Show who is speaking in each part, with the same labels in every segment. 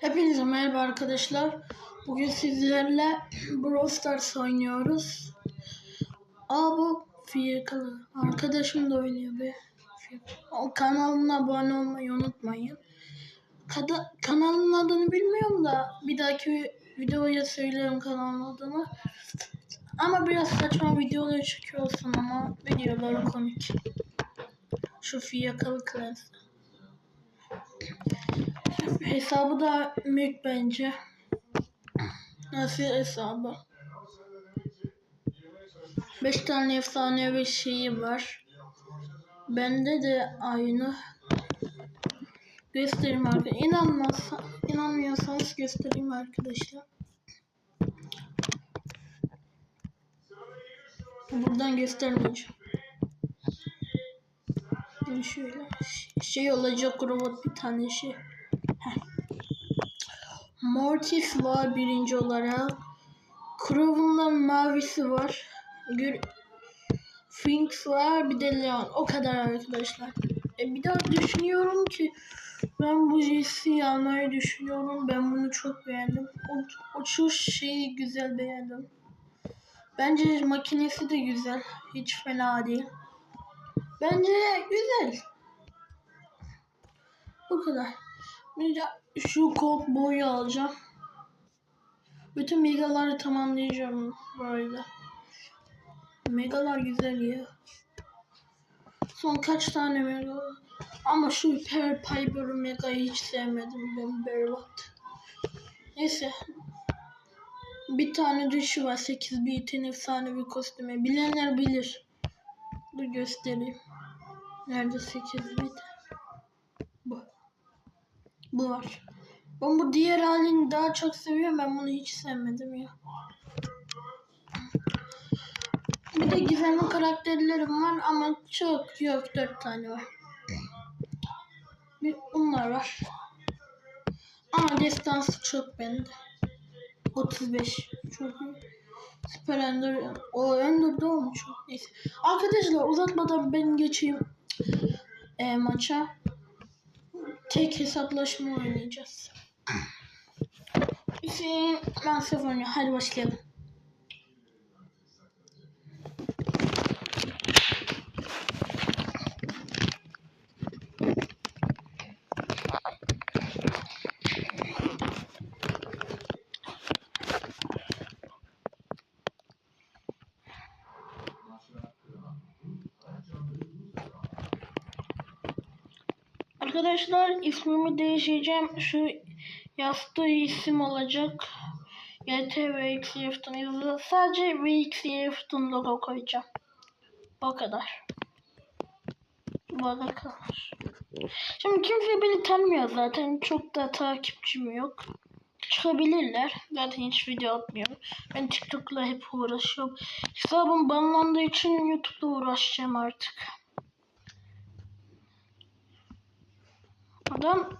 Speaker 1: Hepinize merhaba arkadaşlar. Bugün sizlerle Brawl Stars oynuyoruz. Aa bu fiyakalı. Arkadaşım da oynuyor be. O kanalına abone olmayı unutmayın. Kada kanalın adını bilmiyorum da bir dahaki videoya söylerim kanalın adını. Ama biraz saçma videolar çıkıyorsun ama videoları komik. Şu fiyakalı klas. Hesabı da mülk bence. Nasıl hesabı? 5 tane efsanevi şeyi var. Bende de aynı. Göstereyim arkadaşlar. İnanmazsa, inanmıyorsanız göstereyim arkadaşlar. Buradan göstermeyeceğim. Şöyle şey olacak robot bir tane şey. Mortis var birinci olarak. Crow'un mavisi var. Gür Finks var bir de Leon. O kadar arkadaşlar. E bir daha düşünüyorum ki ben bu Jesse'yi almayı düşünüyorum. Ben bunu çok beğendim. O, o şu şeyi güzel beğendim. Bence makinesi de güzel. Hiç fena değil. Bence güzel. Bu kadar. Bir de şu kod boyu alacağım. Bütün megaları tamamlayacağım böyle. Megalar güzel ya. Son kaç tane mega? Ama şu Per Piper megayı hiç sevmedim ben berbat. Neyse. Bir tane düşü var 8 bitin efsane bir kostüme. Bilenler bilir. Dur göstereyim. Nerede 8 bit? Bu. Var. Ben bu diğer halini daha çok seviyorum. Ben bunu hiç sevmedim ya. Bir de gizemli karakterlerim var ama çok yok. 4 tane var. Bir bunlar var. Ama destansı çok bende. 35. Çok iyi. Süper Ender. O Ender'da olmuş. Neyse. Arkadaşlar uzatmadan ben geçeyim e, maça. Tek hesaplaşma oynayacağız. Hüseyin ben sıfır oynuyor. Hadi başlayalım. Arkadaşlar ismimi değişeceğim. Şu yastığı isim olacak. YT VX yazılı. Sadece VX Yefton logo koyacağım. O kadar. Bu kadar. Şimdi kimse beni tanımıyor zaten. Çok da takipçim yok. Çıkabilirler. Zaten hiç video atmıyorum. Ben TikTok'la hep uğraşıyorum. Hesabım banlandığı için YouTube'da uğraşacağım artık. Adam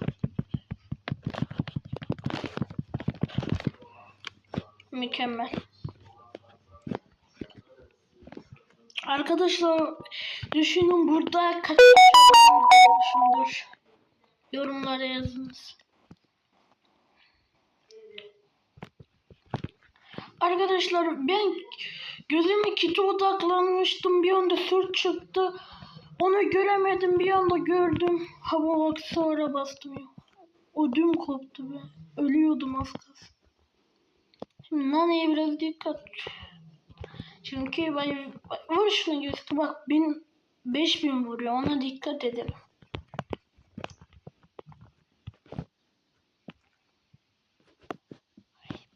Speaker 1: mükemmel. Arkadaşlar düşünün burada kaç olmuşumdur. Yorumlara yazınız. Arkadaşlar ben gözüme kiti odaklanmıştım. Bir anda sırt çıktı. Onu göremedim bir anda gördüm. Hava bak sonra bastım ya. Ödüm koptu be. Ölüyordum az kalsın. Şimdi naneye biraz dikkat. Çünkü ben vur şunu göster bak bin 5000 vuruyor ona dikkat edelim.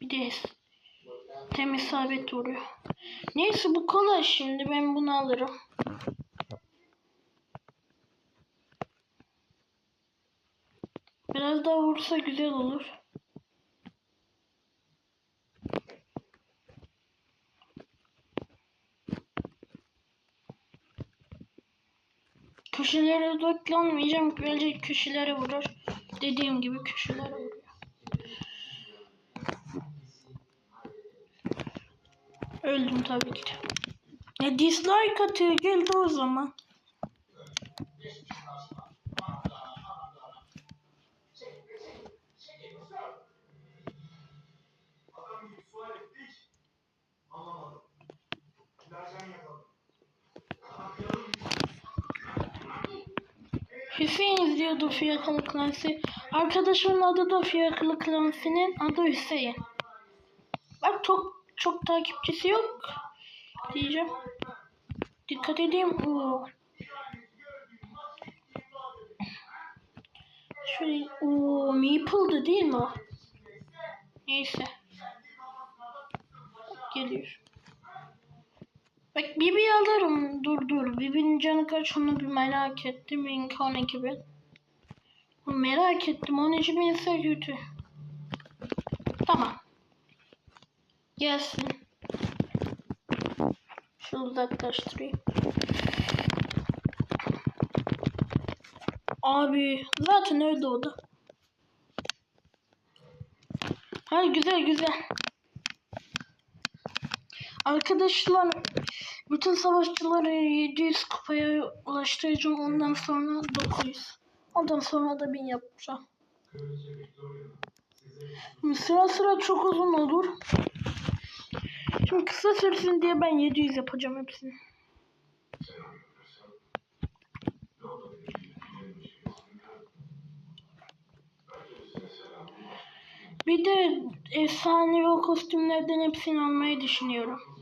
Speaker 1: Bir de tem isabet vuruyor. Neyse bu kolay şimdi ben bunu alırım. Biraz daha vursa güzel olur. Köşelere odaklanmayacağım. Bence köşelere vurur. Dediğim gibi köşelere vuruyor. Öldüm tabii ki de. Ne dislike atıyor geldi o zaman. Hüseyin izliyordu Fiyakalı Klansi. Arkadaşımın adı da Fiyakalı Klansi'nin adı Hüseyin. Bak çok çok takipçisi yok diyeceğim. Dikkat edeyim. Oo. Şöyle o Maple'dı değil mi o? Neyse. Geliyor. Bak Bibi alırım. Dur dur. Bibi'nin canı kaç onu bir merak ettim. Benimki 12 bin. Merak ettim. 12 bin ise kötü. Tamam. Gelsin. Şu uzaklaştırayım. Abi zaten öyle o da. Ha güzel güzel. Arkadaşlar bütün savaşçıları 700 kupaya ulaştıracağım ondan sonra 900. Ondan sonra da 1000 yapacağım. Şimdi sıra sıra çok uzun olur. Şimdi kısa sürsün diye ben 700 yapacağım hepsini. Bir de efsanevi o kostümlerden hepsini almayı düşünüyorum.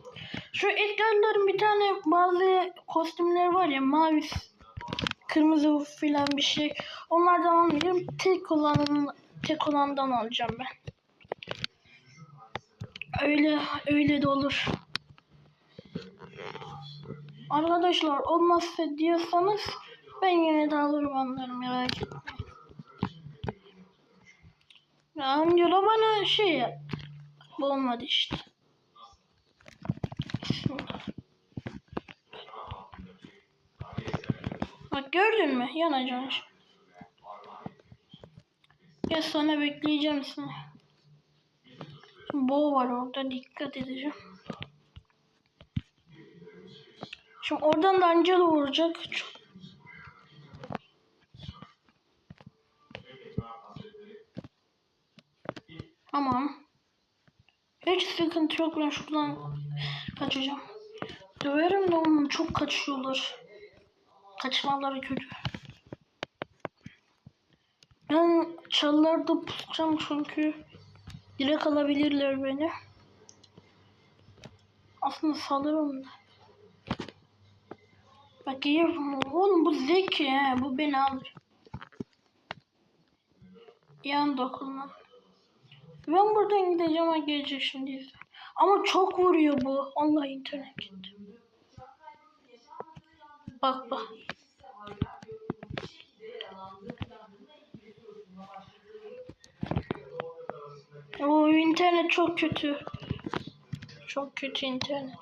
Speaker 1: Şu Edgar'ların bir tane bazı kostümleri var ya mavi, kırmızı filan bir şey. Onlardan almayacağım. Tek olanın tek olandan alacağım ben. Öyle öyle de olur. Arkadaşlar olmazsa diyorsanız ben yine de alırım onları merak etmeyin. Ya bana şey yaptı. Olmadı işte. Bak gördün mü? Yanacaksın şimdi. Ya sana bekleyeceğim seni. Bo var orada dikkat edeceğim. Şimdi oradan da Angela vuracak. Tamam. Hiç sıkıntı yok ben şuradan kaçacağım. Döverim de onu çok kaçıyorlar. Kaçmaları kötü. Ben çalılarda pusacağım çünkü direkt alabilirler beni. Aslında salırım da. Bak iyi oğlum bu zeki he bu beni alır. Yan dokunma. Ben buradan gideceğim ama gelecek şimdi. Ama çok vuruyor bu. Allah internet gitti. Bak bak. O internet çok kötü. Çok kötü internet.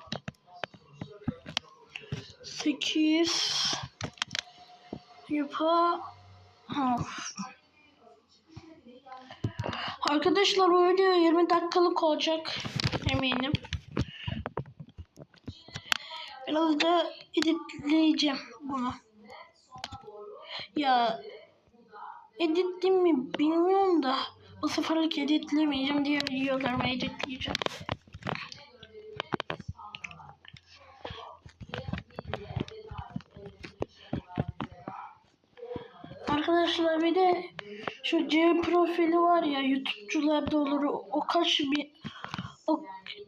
Speaker 1: 8 Yapa. Arkadaşlar bu video 20 dakikalık olacak eminim. Biraz da editleyeceğim bunu. Ya edittim mi bilmiyorum da bu seferlik editlemeyeceğim diye videolarımı editleyeceğim. Arkadaşlar bir de şu C profili var ya YouTube'cularda olur o kaç bir o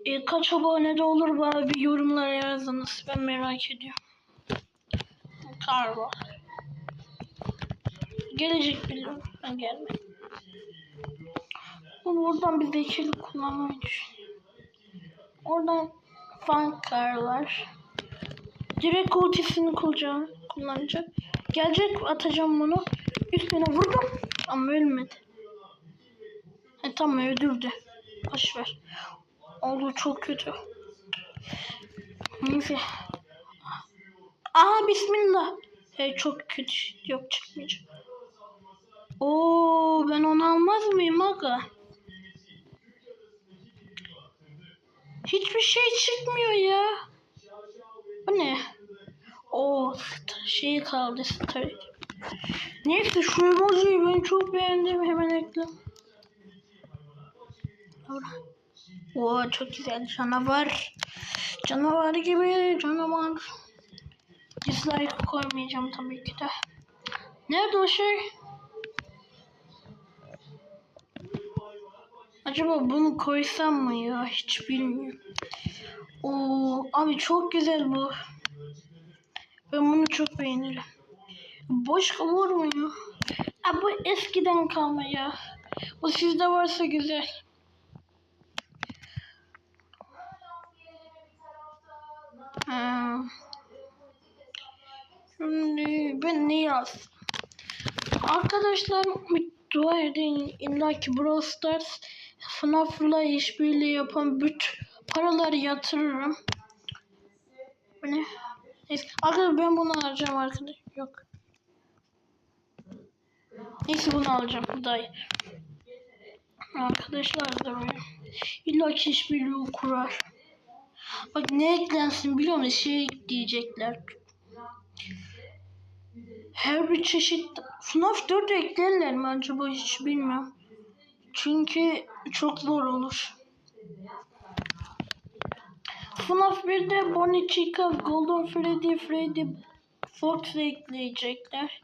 Speaker 1: e, kaç abonede olur bana bir yorumlara yazınız ben merak ediyorum. Kargo. Gelecek biliyorum ben gelmem. Bunu buradan bir zekilik kullanmayı düşünüyorum. Oradan fan karlar. Direkt ultisini kullanacak. Gelecek atacağım bunu. Üstüne vurdum ama ölmedi. E tamam öldürdü. Boş ver. Oldu çok kötü. Neyse. Aa bismillah. E, çok kötü. Yok çıkmayacak. Oo ben onu almaz mıyım aga? Hiçbir şey çıkmıyor ya. Bu ne? O şey kaldı star. Neyse şu emojiyi ben çok beğendim hemen ekle. Oo çok güzel canavar. Canavar gibi canavar. Dislike koymayacağım tabii ki de. Nerede o şey? Acaba bunu koysam mı ya? Hiç bilmiyorum. Oo, abi çok güzel bu. Ben bunu çok beğenirim. Boş vurmuyor. Aa, bu eskiden kalma ya. Bu sizde varsa güzel. Şimdi ben ne yaz? Arkadaşlar dua edin. İlla ki Brawl Stars FNAF'la işbirliği yapan bütün paraları yatırırım. Ne? Neyse. Arkadaşlar ben bunu alacağım arkadaş. Yok. Neyse bunu alacağım. Bu da. Arkadaşlar da böyle. İlla ki işbirliği kurar. Bak ne eklensin biliyor musun? Şey ekleyecekler. Her bir çeşit FNAF 4 eklerler mi acaba hiç bilmiyorum. Çünkü çok zor olur. FNAF 1'de Bonnie Chica, Golden Freddy, Freddy Fox ekleyecekler.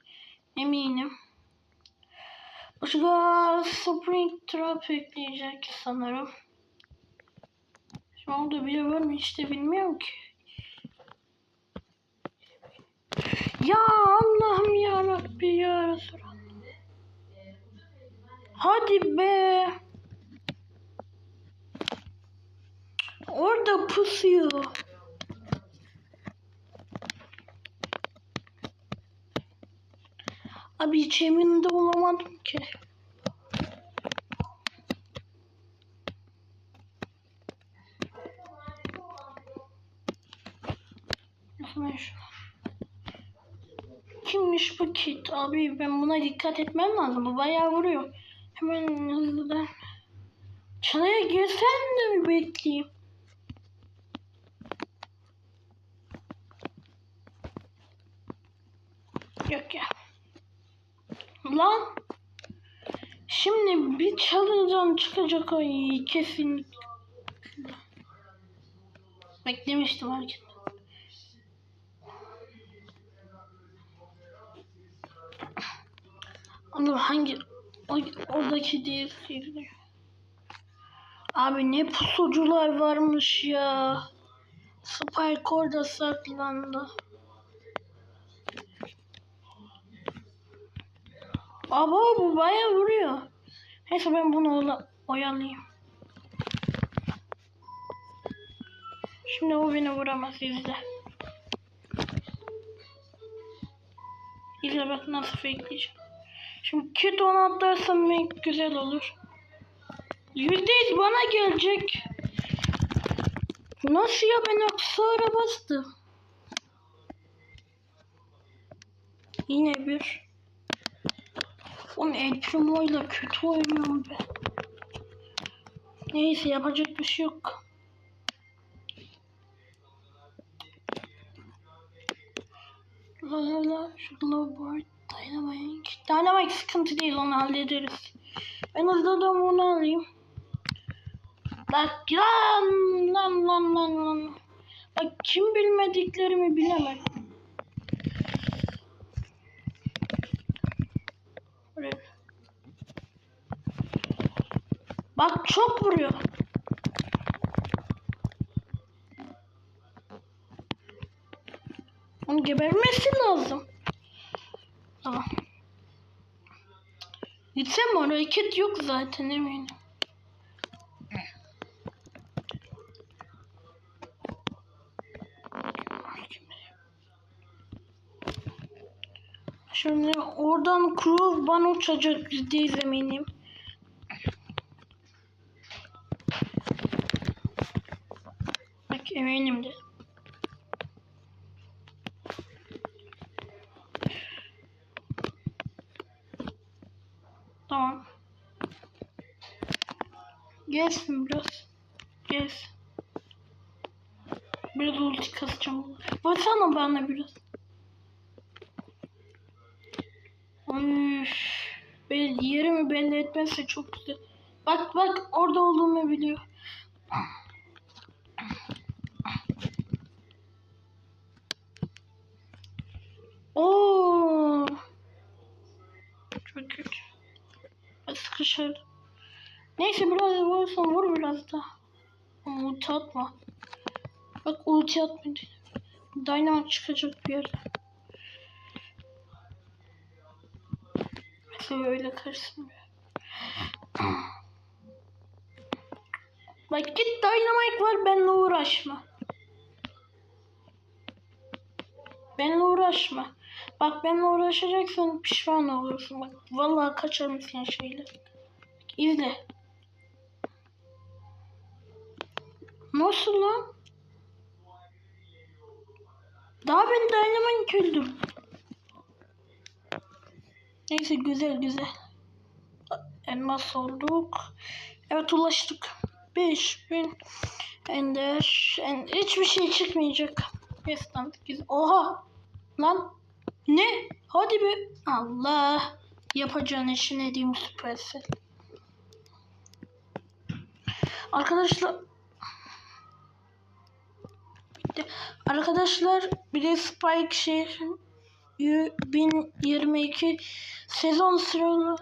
Speaker 1: Eminim. Başka Spring Trap ekleyecek sanırım. Şu anda bile var mı işte bilmiyorum ki. Ya Allah'ım ya Rabbi ya Resulallah. Hadi be. Orada pusuyor. Abi hiç emin olamadım ki. Hemen şu. Kimmiş bu kit? Abi ben buna dikkat etmem lazım. Bu bayağı vuruyor. Hemen hızlıdan. Çalaya girsen de mi bekleyeyim? Yok ya. Lan. Şimdi bir çalacağım çıkacak o kesin. Beklemiştim hareket. Ama hangi o, oradaki değil. Abi ne pusucular varmış ya. Spike orada saklandı. Baba bu bayağı vuruyor. Neyse ben bunu oyalayayım. Şimdi o beni vuramaz izle. İzle bak nasıl fakeleyeceğim. Kit onu atlarsam güzel olur. Yüzde yüz bana gelecek. Nasıl ya ben aksara bastım. Yine bir. Onun El Primo'yla kötü oynuyorum ben. Neyse yapacak bir şey yok. La la la şu Glowboard Dynamite. Dynamite sıkıntı değil onu hallederiz. Ben hızlıdan bunu alayım. Bak lan lan lan lan lan. Bak kim bilmediklerimi. Buraya. Bak çok vuruyor. Gebermesi lazım. Tamam. Gitsem oraya? Kit yok zaten eminim. Şimdi oradan Crow uçacak yüzdeyiz eminim. Bak eminim de. Tamam. Gelsin biraz. Gelsin. Biraz ulti kasacağım. Baksana bana biraz. Üf. Belli, yerimi belli etmezse çok güzel. Bak bak orada olduğumu biliyor. Oo. Çok kötü. Ben Sıkışır. Neyse biraz vurursan vur biraz da. Ulti atma. Bak ulti atma. Dynamite çıkacak bir yerde. Mesela öyle karışsın. Bak git Dynamite var benimle uğraşma. Benimle uğraşma. Bak benimle uğraşacaksan pişman olursun. Bak vallahi kaçarım sen şeyle. İzle. Nasıl lan? Daha ben Dynamite öldüm. Neyse güzel güzel. Elmas olduk. Evet ulaştık. 5000 Ender. En, hiçbir şey çıkmayacak. Güzel. Oha! Lan! Ne? Hadi be. Allah! Yapacağın işi ne diyeyim Supercell. Arkadaşlar Bitti. Arkadaşlar bir de Spike şey 1022 sezon sıralı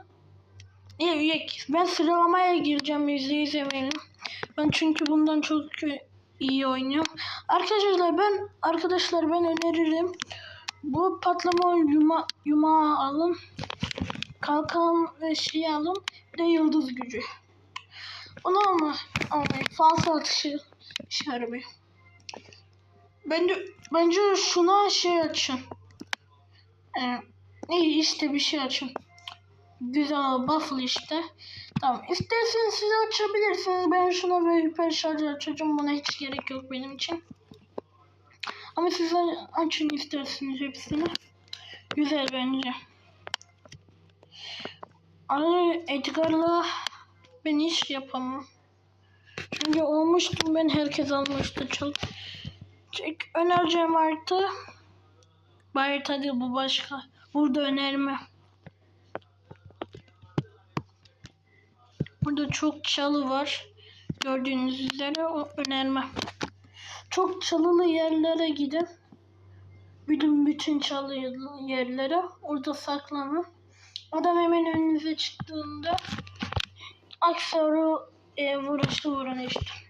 Speaker 1: Yok, ben sıralamaya gireceğim yüzde yüz eminim. Ben çünkü bundan çok iyi oynuyorum. Arkadaşlar ben arkadaşlar ben öneririm. Bu patlama yuma, yumağı alın. Kalkan ve şey alın. Bir de yıldız gücü. Onu alma. Almayın. Falsa atışı işe yaramıyor. Bence, bence şuna şey açın. Ee, iyi işte bir şey açın. Güzel buffle işte. Tamam. İsterseniz siz açabilirsiniz. Ben şuna ve hiper şarj açacağım. Buna hiç gerek yok benim için. Ama siz açın isterseniz hepsini. Güzel bence. Ama Edgar'la ben iş yapamam. Çünkü olmuştum ben herkes almıştı çok. Çek önereceğim artı. Bari tadı bu başka. Burada önerme. Burada çok çalı var. Gördüğünüz üzere o önerme. Çok çalılı yerlere gidin. Bütün bütün çalı yerlere. Orada saklanın. Adam hemen önünüze çıktığında aksaru e, vuruşu vurun işte.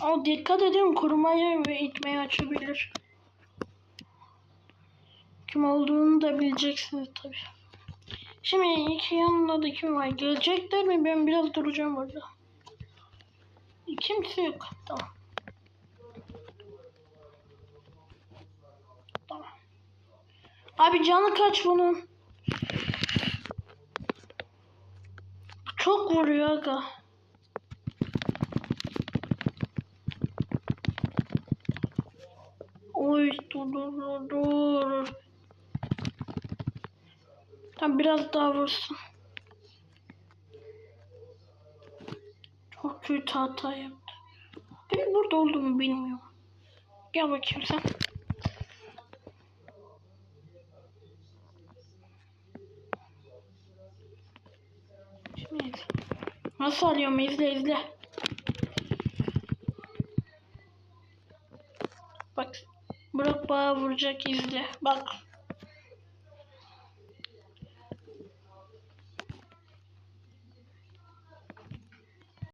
Speaker 1: Ama dikkat edin kurmayı ve itmeyi açabilir. Kim olduğunu da bileceksiniz tabi. Şimdi iki yanında da kim var? Gelecekler mi? Ben biraz duracağım orada. Kimse yok. Tamam. Tamam. Abi canı kaç bunun? Çok vuruyor aga. Oy dur dur dur. Tam biraz daha vursun. Çok kötü hata yaptı. Benim burada olduğumu bilmiyorum. Gel bakayım sen. Şimdi. Nasıl alıyorum izle izle. Burak bağa vuracak izle. Bak